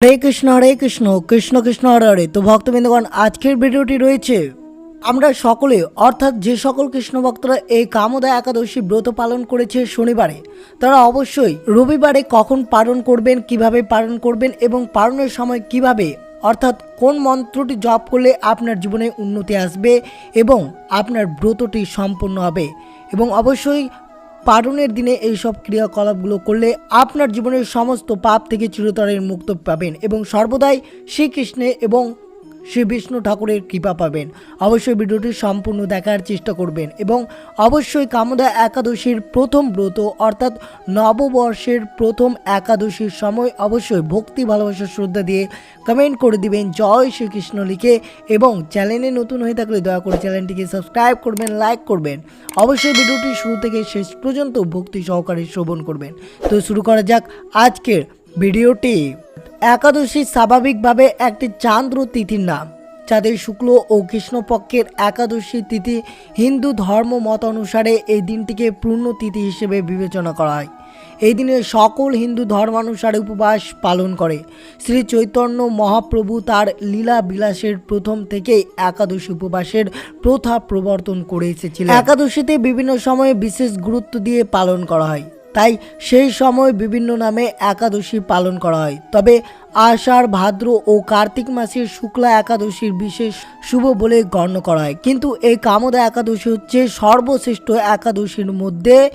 হরে কৃষ্ণ হরে কৃষ্ণ কৃষ্ণ কৃষ্ণ, হরে হরে। তো ভক্তবৃন্দগণ, আজকের ভিডিওটি রয়েছে, আমরা সকলে, অর্থাৎ যে সকল কৃষ্ণ ভক্তরা এই কামদা একাদশী ব্রত পালন করেছে শনিবারে, তারা অবশ্যই রবিবারে কখন পালন করবেন, কীভাবে পালন করবেন এবং পালনের সময় কীভাবে, অর্থাৎ কোন মন্ত্রটি জপ করলে আপনার জীবনে উন্নতি আসবে এবং আপনার ব্রতটি সম্পূর্ণ হবে। এবং অবশ্যই পালনের দিনে এইসব ক্রিয়াকলাপগুলো করলে আপনার জীবনের সমস্ত পাপ থেকে চিরতরের মুক্ত পাবেন এবং সর্বদাই শ্রীকৃষ্ণে এবং শ্রী বিষ্ণু ঠাকুরের কৃপা পাবেন। অবশ্যই ভিডিওটি সম্পূর্ণ দেখার চেষ্টা করবেন এবং অবশ্যই কামদা একাদশীর প্রথম ব্রত অর্থাৎ নববর্ষের প্রথম একাদশীর সময় অবশ্যই ভক্তি, ভালোবাসা, শ্রদ্ধা দিয়ে কমেন্ট করে দিবেন, জয় শ্রীকৃষ্ণ লিখে এবং চ্যানেলে নতুন হয়ে থাকলে দয়া করে চ্যানেলটিকে সাবস্ক্রাইব করবেন লাইক করবেন। অবশ্যই ভিডিওটি শুরু থেকে শেষ পর্যন্ত ভক্তি সহকারে শ্রবণ করবেন। তো শুরু করা যাক আজকের ভিডিওটি একাদশী স্বাভাবিকভাবে একটি চান্দ্র তিথির নাম যাদের শুক্ল ও কৃষ্ণপক্ষের একাদশী তিথি হিন্দু ধর্ম মত অনুসারে এই দিনটিকে পূর্ণ তিথি হিসেবে বিবেচনা করা হয়। এই দিনে সকল হিন্দু ধর্মানুসারে উপবাস পালন করে। শ্রী চৈতন্য মহাপ্রভু তার লীলা বিলাসের প্রথম থেকেই একাদশী উপবাসের প্রথা প্রবর্তন করে এসেছিলেন। একাদশীতে বিভিন্ন সময়ে বিশেষ গুরুত্ব দিয়ে পালন করা হয়। তাই সেই সময় বিভিন্ন নামে একাদশী পালন করা হয়। তবে আষাঢ়, ভাদ্র ও কার্তিক মাসের শুক্লা একাদশীর বিশেষ শুভ বলে গণ্য করা হয়। কিন্তু এই কামদা একাদশী হচ্ছে সর্বশ্রেষ্ঠ একাদশীর মধ্যে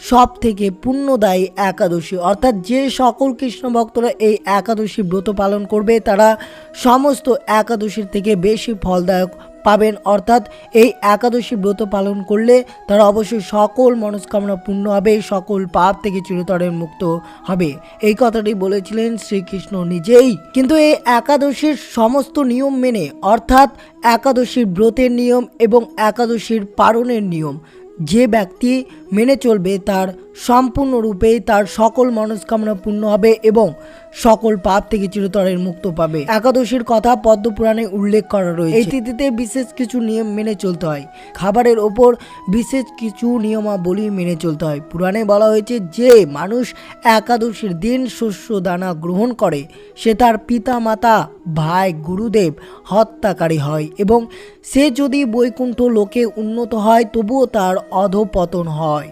সব থেকে পুণ্যদায়ী একাদশী। অর্থাৎ যে সকল কৃষ্ণ ভক্তরা এই একাদশী ব্রত পালন করবে, তারা সমস্ত একাদশীর থেকে বেশি ফলদায়ক পাবেন। অর্থাৎ এই একাদশী ব্রত পালন করলে তারা অবশ্যই সকল মনস্কামনা পূর্ণ হবে, সকল পাপ থেকে চিরতরের মুক্ত হবে। এই কথাটি বলেছিলেন শ্রীকৃষ্ণ নিজেই। কিন্তু এই একাদশীর সমস্ত নিয়ম মেনে, অর্থাৎ একাদশীর ব্রতের নিয়ম এবং একাদশীর পালনের নিয়ম, যে ব্যক্তি মেনে চলবে, তার সম্পূর্ণরূপেই তার সকল মনস্কামনা পূর্ণ হবে এবং সকল পাপ থেকে চিরতরের মুক্ত পাবে। একাদশীর কথা পদ্মপুরাণে উল্লেখ করা রয়েছে। এই তিথিতে বিশেষ কিছু নিয়ম মেনে চলতে হয়। খাবারের ওপর বিশেষ কিছু নিয়মাবলী মেনে চলতে হয়। পুরাণে বলা হয়েছে, যে মানুষ একাদশীর দিন শস্য দানা গ্রহণ করে, সে তার পিতা মাতা ভাই, গুরুদেব হত্যাকারী হয় এবং সে যদি বৈকুণ্ঠ লোকে উন্নত হয়, তবুও তার অধপতন হয়।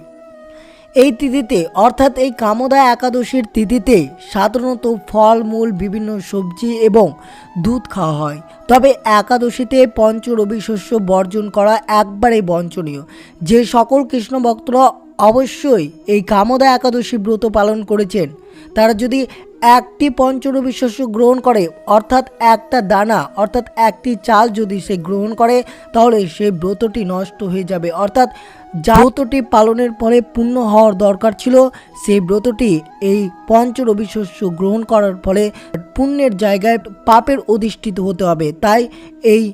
এই তিথিতে, অর্থাৎ এই কামদা একাদশীর তিথিতে সাধারণত ফলমূল বিভিন্ন সবজি এবং দুধ খাওয়া হয়। তবে একাদশীতে পঞ্চরবি শস্য বর্জন করা একবারে বঞ্চনীয়। যে সকল কৃষ্ণ ভক্তরা অবশ্যই এই কামদা একাদশী ব্রত পালন করেছেন, তারা যদি একটি পঞ্চরবি শস্য গ্রহণ করে, অর্থাৎ একটা দানা, অর্থাৎ একটি চাল যদি সে গ্রহণ করে, তাহলে সেই ব্রতটি নষ্ট হয়ে যাবে। অর্থাৎ যা ব্রতটি পালনের পরে পূর্ণ হওয়ার দরকার ছিল, সেই ব্রতটি এই পঞ্চরবি শস্য গ্রহণ করার ফলে পুণ্যের জায়গায় পাপের অধিষ্ঠিত হতে হবে। তাই এই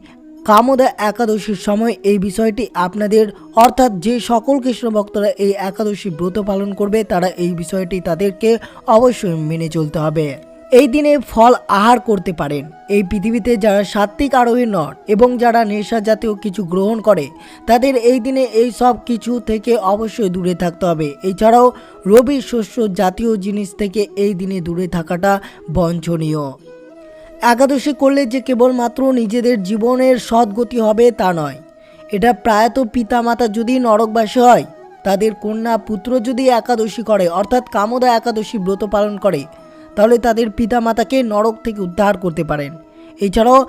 কামদা একাদশীর সময় এই বিষয়টি আপনাদের, অর্থাৎ যে সকল কৃষ্ণ ভক্তরা এই একাদশী ব্রত পালন করবে, তারা এই বিষয়টি তাদেরকে অবশ্যই মেনে চলতে হবে। এই দিনে ফল আহার করতে পারেন। এই পৃথিবীতে যারা সাত্ত্বিক আরোহী নন এবং যারা নেশা জাতীয় কিছু গ্রহণ করে, তাদের এই দিনে এই সব কিছু থেকে অবশ্যই দূরে থাকতে হবে। এছাড়াও রবি শস্য জাতীয় জিনিস থেকে এই দিনে দূরে থাকাটা বঞ্চনীয়। একাদশী করলে যে কেবলমাত্র নিজেদের জীবনের সদ্গতি হবে তা নয়। এটা প্রায়ত পিতামাতা যদি নরকবাসী হয়, তাদের কন্যা পুত্র যদি একাদশী করে, অর্থাৎ কামদা একাদশী ব্রত পালন করে, তাহলে তাদের পিতামাতাকে নরক থেকে উদ্ধার করতে পারেন। এছাড়াও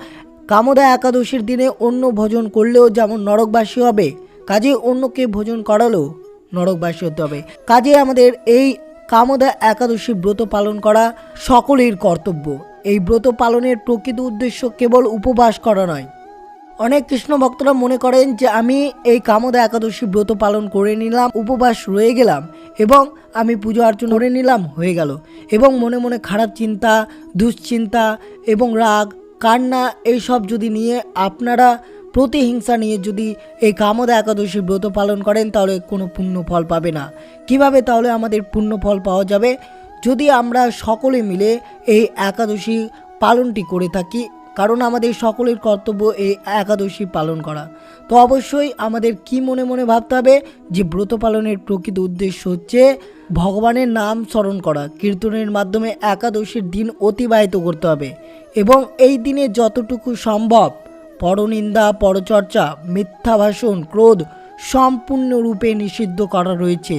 কামদা একাদশীর দিনে অন্য ভোজন করলেও যেমন নরকবাসী হবে, কাজে অন্যকে ভোজন করালেও নরকবাসী হতে হবে। কাজে আমাদের এই কামদা একাদশী ব্রত পালন করা সকলের কর্তব্য। এই ব্রত পালনের প্রকৃত উদ্দেশ্য কেবল উপবাস করা নয়। অনেক কৃষ্ণ ভক্তরা মনে করেন যে আমি এই কামদা একাদশী ব্রত পালন করে নিলাম, উপবাস রয়ে গেলাম এবং আমি পুজো অর্চনা করে নিলাম, হয়ে গেল। এবং মনে মনে খারাপ চিন্তা, দুশ্চিন্তা এবং রাগ, কান্না এইসব যদি নিয়ে আপনারা প্রতিহিংসা নিয়ে যদি এই কামদা একাদশী ব্রত পালন করেন, তাহলে কোনো পুণ্য ফল পাবে না। কীভাবে তাহলে আমাদের পুণ্য ফল পাওয়া যাবে? যদি আমরা সকলে মিলে এই একাদশী পালনটি করে থাকি, কারণ আমাদের সকলের কর্তব্য এই একাদশী পালন করা, তো অবশ্যই আমাদের কি মনে মনে ভাবতে হবে? যে ব্রত পালনের প্রকৃত উদ্দেশ্য হচ্ছে ভগবানের নাম স্মরণ করা, কীর্তনের মাধ্যমে একাদশীর দিন অতিবাহিত করতে হবে এবং এই দিনে যতটুকু সম্ভব পরনিন্দা, পরচর্চা, মিথ্যা ভাষণ, ক্রোধ সম্পূর্ণরূপে নিষিদ্ধ করা রয়েছে।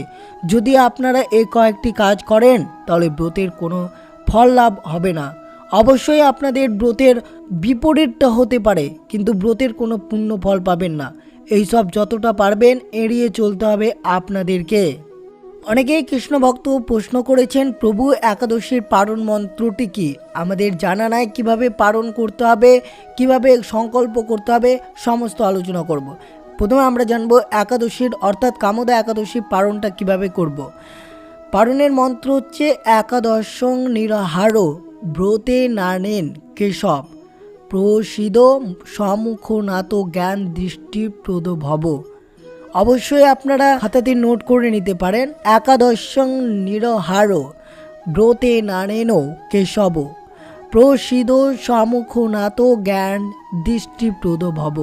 যদি আপনারা এই কয়েকটি কাজ করেন, তাহলে ব্রতের কোনো ফল লাভ হবে না। অবশ্যই আপনাদের ব্রতের বিপরীতটা হতে পারে, কিন্তু ব্রতের কোনো পুণ্য ফল পাবেন না। এইসব যতটা পারবেন এড়িয়ে চলতে হবে আপনাদেরকে। অনেকেই কৃষ্ণ ভক্ত প্রশ্ন করেছেন, প্রভু, একাদশীর পারণ মন্ত্রটি কি? আমাদের জানা নাই কীভাবে পালন করতে হবে, কীভাবে সংকল্প করতে হবে, সমস্ত আলোচনা করব। প্রথমে আমরা জানব একাদশীর, অর্থাৎ কামদা একাদশী পালনটা কীভাবে করব। পারণের মন্ত্র হচ্ছে, একাদশং নিরাহার ব্রতে নানেন কেশব, প্রসিদ সম্মুখ নাত জ্ঞান দৃষ্টিপ্রদ ভব অবশ্যই আপনারা খাতাতে নোট করে নিতে পারেন, একাদশং নিরহার ব্রতে নারেন কেশব, প্রসিদ সম্মুখ নাত জ্ঞান দৃষ্টিপ্রদ ভব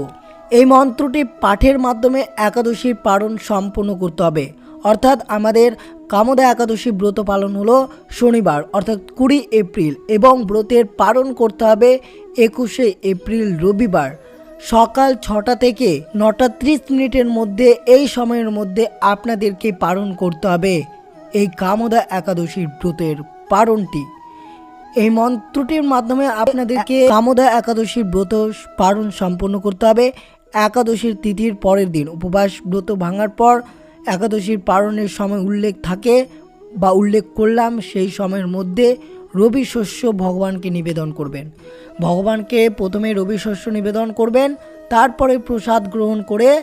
এই মন্ত্রটি পাঠের মাধ্যমে একাদশীর পালন সম্পন্ন করতে হবে। অর্থাৎ আমাদের কামদা একাদশী ব্রত পালন হলো শনিবার, অর্থাৎ কুড়ি এপ্রিল এবং ব্রতের পালন করতে হবে একুশে এপ্রিল, রবিবার। সকাল ছটা থেকে নটা ত্রিশ মিনিটের মধ্যে, এই সময়ের মধ্যে আপনাদেরকে পালন করতে হবে এই কামদা একাদশীর ব্রতের পালনটি। এই মন্ত্রটির মাধ্যমে আপনাদেরকে কামদা একাদশীর ব্রত পালন সম্পন্ন করতে হবে একাদশীর তিথির পরের দিন উপবাস ব্রত ভাঙার পর একাদশীর পালনের সময় উল্লেখ থাকে বা উল্লেখ করলাম, সেই সময়ের মধ্যে রবি শস্য ভগবানকে নিবেদন করবেন। ভগবানকে প্রথমে রবি শস্য নিবেদন করবেন, তারপরে প্রসাদ গ্রহণ করে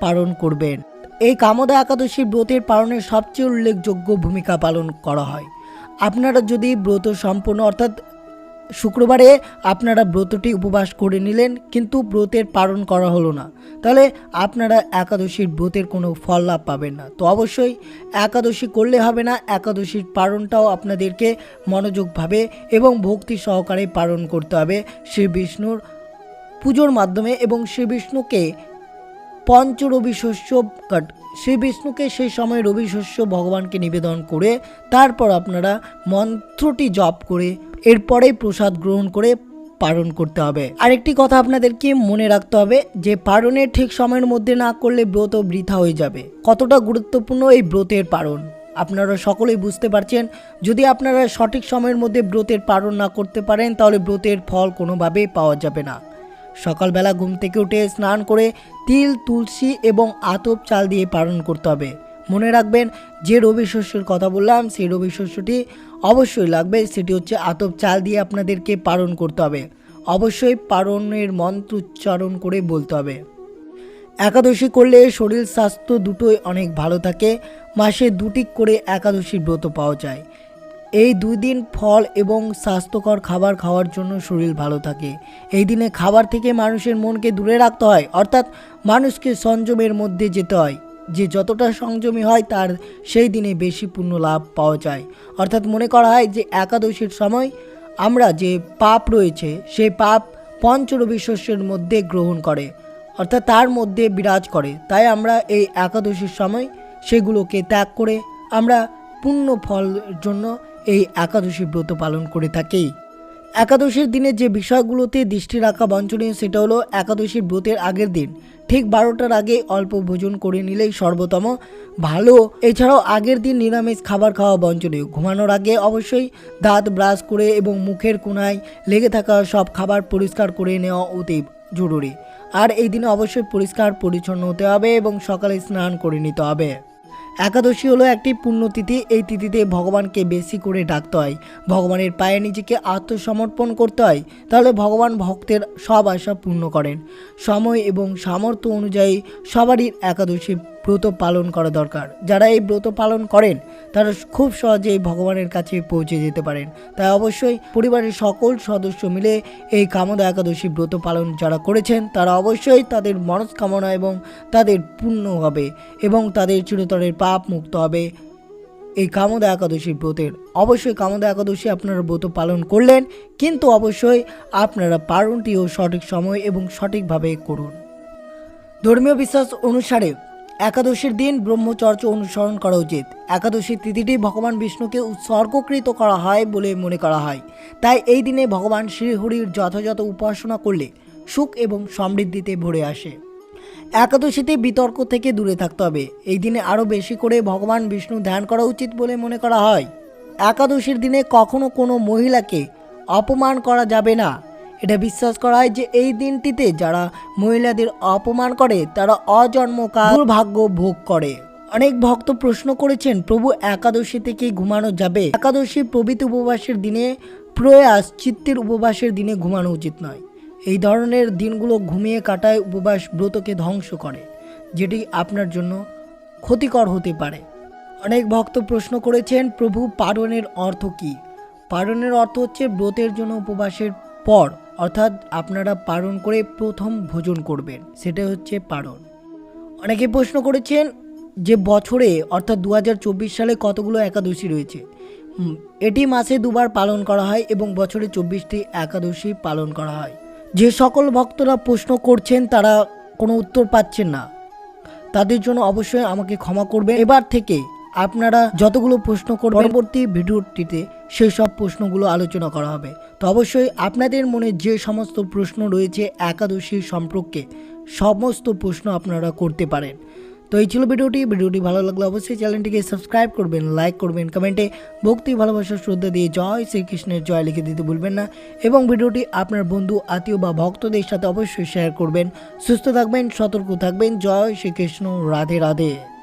পালন করবেন। এই কামদা একাদশী ব্রতের পালনের সবচেয়ে উল্লেখযোগ্য ভূমিকা পালন করা হয়। আপনারা যদি ব্রত সম্পূর্ণ অর্থাৎ শুক্রবারে আপনারা ব্রতটি উপবাস করে নিলেন, কিন্তু ব্রতের পালন করা হলো না। তাহলে আপনারা একাদশীর ব্রতের কোনো ফল লাভ পাবেন না। তো অবশ্যই একাদশী করলে হবে না, একাদশীর পালনটাও আপনাদেরকে মনোযোগভাবে এবং ভক্তি সহকারে পালন করতে হবে। শ্রী বিষ্ণুর পুজোর মাধ্যমে এবং শ্রী বিষ্ণুকে পঞ্চ রবি শস্য কাট, শ্রী বিষ্ণুকে সেই সময় রবি শস্য ভগবানকে নিবেদন করে তারপর আপনারা মন্ত্রটি জপ করে এরপরেই প্রসাদ গ্রহণ করে পালন করতে হবে। আরেকটি কথা আপনাদেরকে মনে রাখতে হবে যে পালনের ঠিক সময়ের মধ্যে না করলে ব্রত বৃথা হয়ে যাবে। কতটা গুরুত্বপূর্ণ এই ব্রতের পালন? আপনারা সকলেই বুঝতে পারছেন, যদি আপনারা সঠিক সময়ের মধ্যে ব্রতের পালন না করতে পারেন, তাহলে ব্রতের ফল কোনোভাবেই পাওয়া যাবে না। সকালবেলা ঘুম থেকে উঠে স্নান করে তিল, তুলসী এবং আতপ চাল দিয়ে পালন করতে হবে। মনে রাখবেন, যে রবি শস্যের কথা বললাম, সেই রবি শস্যটি অবশ্যই লাগবে। সেটি হচ্ছে আতপ চাল দিয়ে আপনাদেরকে পালন করতে হবে। অবশ্যই পালনের মন্ত্র উচ্চারণ করে বলতে হবে। একাদশী করলে শরীর স্বাস্থ্য দুটোই অনেক ভালো থাকে। মাসে দুটি করে একাদশীর ব্রত পাওয়া যায়। এই দুই দিন ফল এবং স্বাস্থ্যকর খাবার খাওয়ার জন্য শরীর ভালো থাকে। এই দিনে খাবার থেকে মানুষের মনকে দূরে রাখতে হয়, অর্থাৎ মানুষকে সংযমের মধ্যে যেতে হয়। যে যতটা সংযমী হয়, তার সেই দিনে বেশি পুণ্য লাভ পাওয়া যায়। অর্থাৎ মনে করা হয় যে একাদশীর সময় আমরা যে পাপ রয়েছে, সেই পাপ পঞ্চরবি শস্যের মধ্যে গ্রহণ করে, অর্থাৎ তার মধ্যে বিরাজ করে। তাই আমরা এই একাদশীর সময় সেগুলোকে ত্যাগ করে আমরা পুণ্য ফল জন্য এই একাদশী ব্রত পালন করে থাকি। একাদশীর দিনে যে বিষয়গুলোতে দৃষ্টি রাখা বাঞ্ছনীয় সেটা হলো একাদশীর ব্রতের আগের দিন। ঠিক বারোটার আগে অল্প ভোজন করে নিলেই সর্বোত্তম ভালো। এছাড়াও আগের দিন নিরামিষ খাবার খাওয়া বঞ্চনীয় ঘুমানোর আগে অবশ্যই দাঁত ব্রাশ করে এবং মুখের কোনায় লেগে থাকা সব খাবার পরিষ্কার করে নেওয়া অতি জরুরি। আর এই দিনে অবশ্যই পরিষ্কার পরিচ্ছন্ন হতে হবে এবং সকালে স্নান করে নিতে হবে। একাদশী হলো একটি পুণ্যতিথি। এই তিথিতে ভগবানকে বেশি করে ডাকতে হয়। ভগবানের পায়ে নিজেকে আত্মসমর্পণ করতে হয়। তাহলে ভগবান ভক্তের সব আশা পূর্ণ করেন। সময় এবং সামর্থ্য অনুযায়ী সবারই একাদশী ব্রত পালন করা দরকার। যারা এই ব্রত পালন করেন, তারা খুব সহজেই ভগবানের কাছে পৌঁছে যেতে পারেন। তাই অবশ্যই পরিবারের সকল সদস্য মিলে এই কামদা একাদশী ব্রত পালন যারা করেছেন, তারা অবশ্যই তাদের মনস্কামনা এবং তাদের পূর্ণ হবে এবং তাদের চিরতরের পাপ মুক্ত হবে। এই কামদা একাদশী ব্রতের অবশ্যই কামদা একাদশী আপনারা ব্রত পালন করলেন, কিন্তু অবশ্যই আপনারা পালনটিও সঠিক সময় এবং সঠিকভাবে করুন। ধর্মীয় বিশ্বাস অনুসারে একাদশীর দিন ব্রহ্মচর্য অনুসরণ করা উচিত। একাদশীর তিথিটি ভগবান বিষ্ণুকে উৎসর্গকৃত করা হয় বলে মনে করা হয়। তাই এই দিনে ভগবান শ্রীহরির যথাযথ উপাসনা করলে সুখ এবং সমৃদ্ধিতে ভরে আসে। একাদশীতে বিতর্ক থেকে দূরে থাকতে হবে। এই দিনে আরও বেশি করে ভগবান বিষ্ণু ধ্যান করা উচিত বলে মনে করা হয়। একাদশীর দিনে কখনো কোনো মহিলাকে অপমান করা যাবে না। এটা বিশ্বাস করা হয় যে এই দিনটিতে যারা মহিলাদের অপমান করে, তারা অজন্মকাল দুর্ভাগ্য ভোগ করে। অনেক ভক্ত প্রশ্ন করেছেন, প্রভু, একাদশী থেকে ঘুমানো যাবে? একাদশী প্রভৃতি উপবাসের দিনে প্রয়াস, চিত্তের উপবাসের দিনে ঘুমানো উচিত নয়। এই ধরনের দিনগুলো ঘুমিয়ে কাটায় উপবাস ব্রতকে ধ্বংস করে, যেটি আপনার জন্য ক্ষতিকর হতে পারে। অনেক ভক্ত প্রশ্ন করেছেন, প্রভু, পারণের অর্থ কী? পারণের অর্থ হচ্ছে ব্রতের জন্য উপবাসের পর অর্থাৎ আপনারা পালন করে প্রথম ভোজন করবেন সেটা হচ্ছে পারণ। অনেকে প্রশ্ন করেছেন যে বছরে, অর্থাৎ দু হাজার চব্বিশ সালে কতগুলো একাদশী রয়েছে? এটি মাসে দুবার পালন করা হয় এবং বছরে চব্বিশটি একাদশী পালন করা হয়। যে সকল ভক্তরা প্রশ্ন করছেন, তারা কোনো উত্তর পাচ্ছেন না। তাদের জন্য অবশ্যই আমাকে ক্ষমা করবেন। এবার থেকে আপনারা যতগুলো প্রশ্ন করবেন, পরবর্তী ভিডিওটিতে সেই সব প্রশ্নগুলো আলোচনা করা হবে। তো অবশ্যই আপনাদের মনে যে সমস্ত প্রশ্ন রয়েছে একাদশীর সম্পর্কে, সমস্ত প্রশ্ন আপনারা করতে পারেন। তো এই ছিল ভিডিওটি। ভিডিওটি ভালো লাগলে অবশ্যই চ্যানেলটিকে সাবস্ক্রাইব করবেন, লাইক করবেন, কমেন্টে ভক্তি, ভালোবাসা, শ্রদ্ধা দিয়ে জয় শ্রীকৃষ্ণের জয় লিখে দিতে ভুলবেন না এবং ভিডিওটি আপনার বন্ধু, আত্মীয় বা ভক্তদের সাথে অবশ্যই শেয়ার করবেন। সুস্থ থাকবেন, সতর্ক থাকবেন। জয় শ্রীকৃষ্ণ। রাধে রাধে।